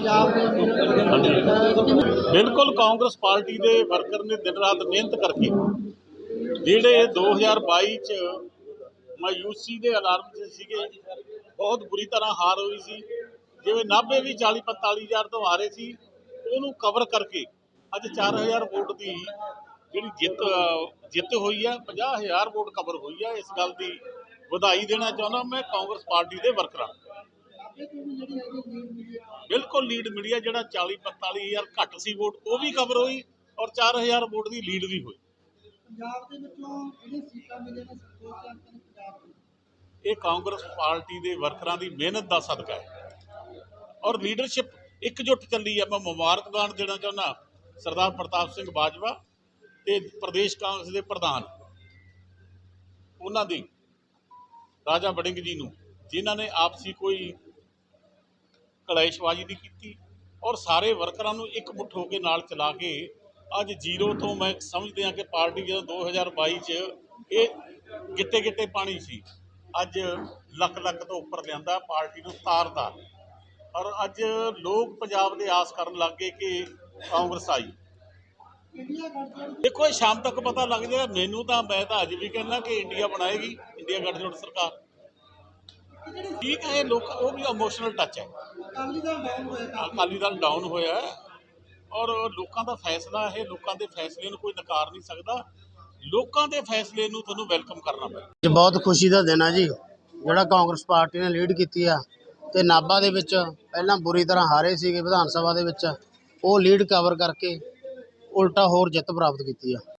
ਪੰਜਾਬ ਬਿਲਕੁਲ ਕਾਂਗਰਸ ਪਾਰਟੀ ਦੇ ਵਰਕਰ ਨੇ ਦਿਨ ਰਾਤ ਮਿਹਨਤ ਕਰਕੇ ਜਿਹੜੇ 2022 ਚ ਮਾਯੂਸੀ ਦੇ ਅਲਾਰਮ 'ਚ ਸੀਗੇ, ਬਹੁਤ ਬੁਰੀ ਤਰ੍ਹਾਂ ਹਾਰ ਹੋਈ ਸੀ। ਜਿਵੇਂ ਨਾਭੇ ਵੀ 40 45000 ਤੋਂ ਹਾਰੇ ਸੀ, ਉਹਨੂੰ ਕਵਰ ਕਰਕੇ ਅੱਜ 4000 ਵੋਟ ਦੀ ਜਿਹੜੀ ਜਿੱਤ ਜਿੱਤ ਹੋਈ ਆ 50000 ਵੋਟ ਕਵਰ ਹੋਈ ਹੈ ਇਸ ਗੱਲ ਦੀ ਵਧਾਈ ਦੇਣਾ ਚਾਹੁੰਦਾ ਮੈਂ ਕਾਂਗਰਸ ਪਾਰਟੀ ਦੇ ਵਰਕਰਾਂ ਲੀਡ ਮਿਲੀ ਆ ਜਿਹੜਾ 40 45000 ਘੱਟ ਸੀ ਵੋਟ ਉਹ ਵੀ ਕਵਰ ਹੋਈ ਔਰ 4000 ਵੋਟ ਦੀ ਲੀਡ ਵੀ ਹੋਈ। ਪੰਜਾਬ ਦੇ ਵਿੱਚੋਂ ਜਿਹੜੇ ਸੀਟਾਂ ਮਿਲੇ ਨੇ ਸੰਤੋਖ ਜਨਕ ਨੇ ਪੰਜਾਬ ਦੇ। ਇਹ ਕਾਂਗਰਸ ਪਾਰਟੀ ਦੇ ਵਰਕਰਾਂ ਦੀ ਮਿਹਨਤ ਦਾ ਸਦਕਾ ਹੈ। ਔਰ ਲੀਡਰਸ਼ਿਪ ਇਕਜੁੱਟ ਚੱਲੀ ਹੈ ਮੈਂ ਮੁਬਾਰਕਬਾਦ ਦੇਣਾ ਚਾਹੁੰਦਾ ਸਰਦਾਰ ਪ੍ਰਤਾਪ ਸਿੰਘ ਬਾਜਵਾ ਤੇ ਪ੍ਰਦੇਸ਼ ਕਾਂਗਰਸ ਦੇ ਪ੍ਰਧਾਨ। ਉਹਨਾਂ ਦੀ ਰਾਜਾ ਵੜਿੰਗ ਜੀ ਨੂੰ ਜਿਨ੍ਹਾਂ ਨੇ ਆਪਸੀ ਕੋਈ ਕਲੇਸ਼ਬਾਜ਼ੀ ਦੀ ਕੀਤੀ ਔਰ ਸਾਰੇ ਵਰਕਰਾਂ ਨੂੰ ਇੱਕ ਮੁੱਠ ਹੋ ਕੇ ਨਾਲ ਚਲਾ ਕੇ ਅੱਜ ਜ਼ੀਰੋ ਤੋਂ ਮੈਂ ਸਮਝਦੇ ਹਾਂ ਕਿ ਪਾਰਟੀ ਜਦੋਂ 2022 ਚ ਇਹ ਗਿੱਟੇ ਗਿੱਟੇ ਪਾਣੀ ਸੀ, ਅੱਜ ਲੱਖ ਲੱਖ ਤੋਂ ਉੱਪਰ ਲਿਆਂਦਾ, ਪਾਰਟੀ ਨੂੰ ਤਾਰਦਾ। ਔਰ ਅੱਜ ਲੋਕ ਪੰਜਾਬ ਦੇ ਆਸ ਕਰਨ ਲੱਗ ਗਏ ਕਿ ਕਾਂਗਰਸ ਆਈ। ਦੇਖੋ, ਇਹ ਸ਼ਾਮ ਤੱਕ ਪਤਾ ਲੱਗ ਜਾਏਗਾ। ਮੈਨੂੰ ਤਾਂ ਮੈਂ ਤਾਂ ਅੱਜ ਵੀ ਕਹਿੰਦਾ ਕਿ ਇੰਡੀਆ ਬਣਾਏਗੀ, ਇੰਡੀਆ ਗੱਠਜੋੜ ਸਰਕਾਰ। ਠੀਕ ਹੈ, ਇਹ ਲੋਕ, ਉਹ ਵੀ ਇਮੋਸ਼ਨਲ ਟੱਚ ਹੈ। ਅਕਾਲੀ ਦਲ ਡਾਊਨ ਹੋਇਆ ਔਰ ਲੋਕਾਂ ਦਾ ਫੈਸਲਾ ਹੈ ਲੋਕਾਂ ਦੇ ਫੈਸਲੇ ਨੂੰ ਕੋਈ ਨਕਾਰ ਨਹੀਂ ਸਕਦਾ। ਲੋਕਾਂ ਦੇ ਫੈਸਲੇ ਨੂੰ ਤੁਹਾਨੂੰ ਵੈਲਕਮ ਕਰਨਾ ਪੈਣਾ ਬਹੁਤ ਖੁਸ਼ੀ ਦਾ ਦਿਨ ਆ ਜੀ। ਜਿਹੜਾ ਕਾਂਗਰਸ ਪਾਰਟੀ ਨੇ ਲੀਡ ਕੀਤੀ ਆ ਤੇ ਨਾਭਾ ਦੇ ਵਿੱਚ ਪਹਿਲਾਂ ਬੁਰੀ ਤਰ੍ਹਾਂ ਹਾਰੇ ਸੀਗੇ ਵਿਧਾਨ ਸਭਾ ਦੇ ਵਿੱਚ, ਉਹ ਲੀਡ ਕਵਰ ਕਰਕੇ ਉਲਟਾ ਹੋਰ ਜਿੱਤ ਪ੍ਰਾਪਤ ਕੀਤੀ ਆ।